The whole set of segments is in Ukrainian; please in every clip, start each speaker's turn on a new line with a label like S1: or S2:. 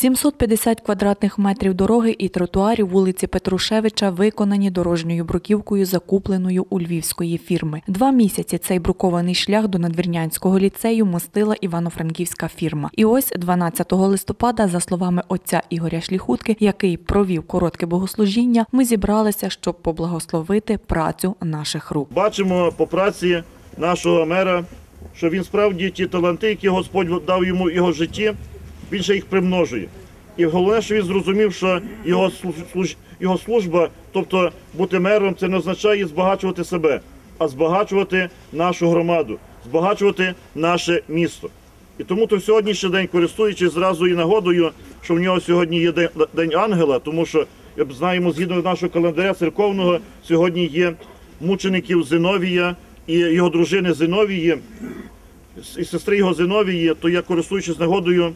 S1: 750 квадратних метрів дороги і тротуарів вулиці Петрушевича виконані дорожньою бруківкою, закупленою у львівської фірми. Два місяці цей брукований шлях до надвірнянського ліцею мостила івано-франківська фірма. І ось 12 листопада, за словами отця Ігоря Шліхутки, який провів коротке богослужіння, ми зібралися, щоб поблагословити працю наших рук.
S2: Бачимо по праці нашого мера, що він справді ті таланти, які Господь дав йому його житті, він ще їх примножує. І головне, що він зрозумів, що його його служба, тобто бути мером, це не означає збагачувати себе, а збагачувати нашу громаду, збагачувати наше місто. І тому то сьогоднішній день, користуючись зразу і нагодою, що в нього сьогодні є день, ангела, тому що як знаємо, згідно нашого календаря церковного, сьогодні є мучеників Зиновія і його дружини Зиновії, і сестри його Зиновії, то я користуючись нагодою,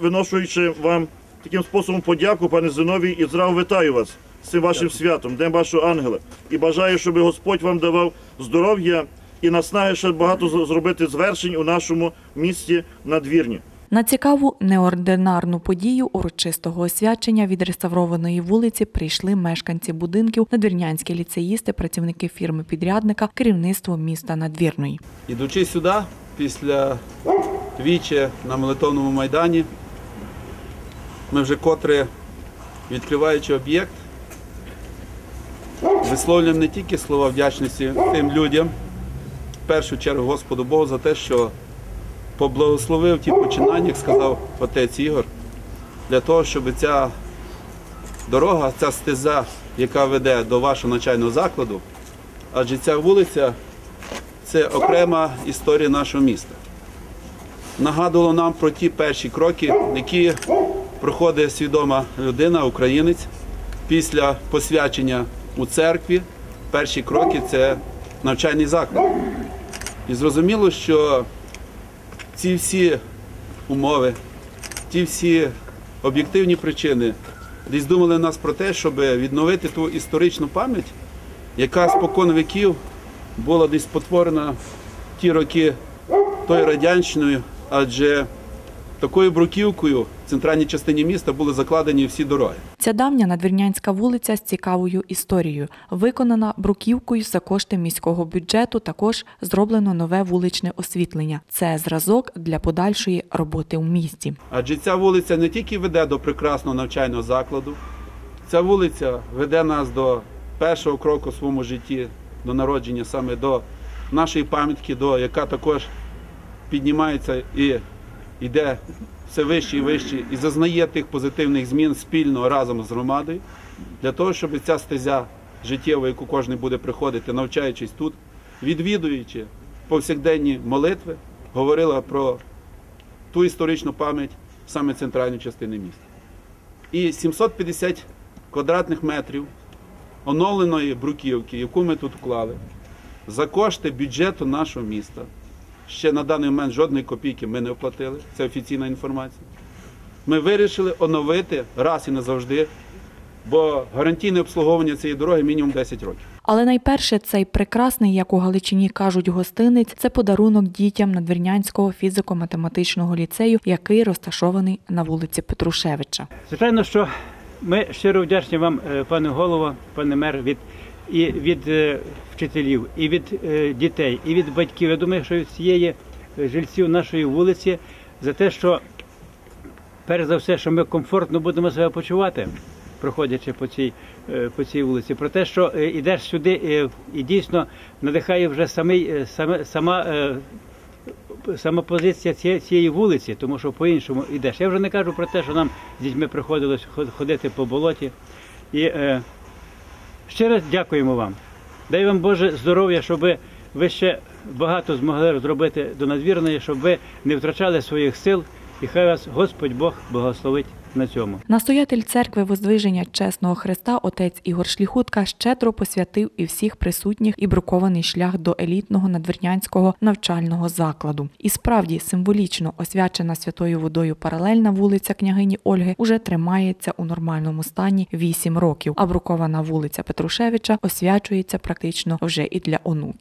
S2: виношуючи вам таким способом подяку, пане Зиновій, і зразу вітаю вас з цим вашим святом, Днем вашого ангела. І бажаю, щоб Господь вам давав здоров'я і наснаги ще багато зробити звершень у нашому місті надвірні.
S1: На цікаву неординарну подію урочистого освячення відреставрованої вулиці прийшли мешканці будинків, надвірнянські ліцеїсти, працівники фірми підрядника, керівництво міста Надвірної.
S3: Ідучи сюди, після віче на молитовному майдані, ми вже котре, відкриваючи об'єкт, висловлюємо не тільки слова вдячності тим людям, в першу чергу Господу Богу за те, що поблагословив ті починання, як сказав отець Ігор, для того, щоб ця дорога, ця стеза, яка веде до вашого навчального закладу, адже ця вулиця це окрема історія нашого міста. Нагадувало нам про ті перші кроки, які проходить свідома людина, українець, після посвячення у церкві. Перші кроки це навчальний заклад. І зрозуміло, що ці всі умови, ті всі об'єктивні причини десь думали нас про те, щоб відновити ту історичну пам'ять, яка спокон віків була десь спотворена в ті роки тою радянщиною, адже такою бруківкою в центральній частині міста були закладені всі дороги.
S1: Ця давня надвірнянська вулиця з цікавою історією. Виконана бруківкою за кошти міського бюджету. Також зроблено нове вуличне освітлення. Це зразок для подальшої роботи у місті.
S3: Адже ця вулиця не тільки веде до прекрасного навчального закладу, ця вулиця веде нас до першого кроку в своєму житті, до народження, саме до нашої пам'ятки, до яка також піднімається і йде все вище і вище, і зазнає тих позитивних змін спільно разом з громадою, для того, щоб ця стезя життєва, яку кожен буде приходити, навчаючись тут, відвідуючи повсякденні молитви, говорила про ту історичну пам'ять саме центральної частини міста. І 750 квадратних метрів оновленої бруківки, яку ми тут вклали, за кошти бюджету нашого міста. Ще на даний момент жодної копійки ми не оплатили, це офіційна інформація. Ми вирішили оновити раз і назавжди, бо гарантійне обслуговування цієї дороги мінімум 10 років.
S1: Але найперше цей прекрасний, як у Галичині кажуть, гостинець це подарунок дітям Надвірнянського фізико-математичного ліцею, який розташований на вулиці Петрушевича.
S4: Звичайно, що ми щиро вдячні вам, е, пане голово, пане мер, від і від е, вчителів, і від е, дітей, і від батьків. Я думаю, що від всієї е, жильців нашої вулиці за те, що перш за все, що ми комфортно будемо себе почувати, проходячи по цій, по цій вулиці. Про те, що ідеш сюди і дійсно надихає вже самий, саме, сама. Сама позиція цієї, цієї вулиці, тому що по-іншому йдеш. Я вже не кажу про те, що нам з дітьми приходилось ход- ходити по болоті. І ще раз дякуємо вам. Дай вам Боже здоров'я, щоб ви ще багато змогли зробити до надвірної, щоб ви не втрачали своїх сил, і хай вас Господь Бог благословить на цьому.
S1: Настоятель церкви Воздвиження Чесного Христа, отець Ігор Шліхутка, щедро посвятив і всіх присутніх і брукований шлях до елітного надвірнянського навчального закладу. І справді символічно освячена святою водою паралельна вулиця княгині Ольги уже тримається у нормальному стані 8 років, а брукована вулиця Петрушевича освячується практично вже і для онуків.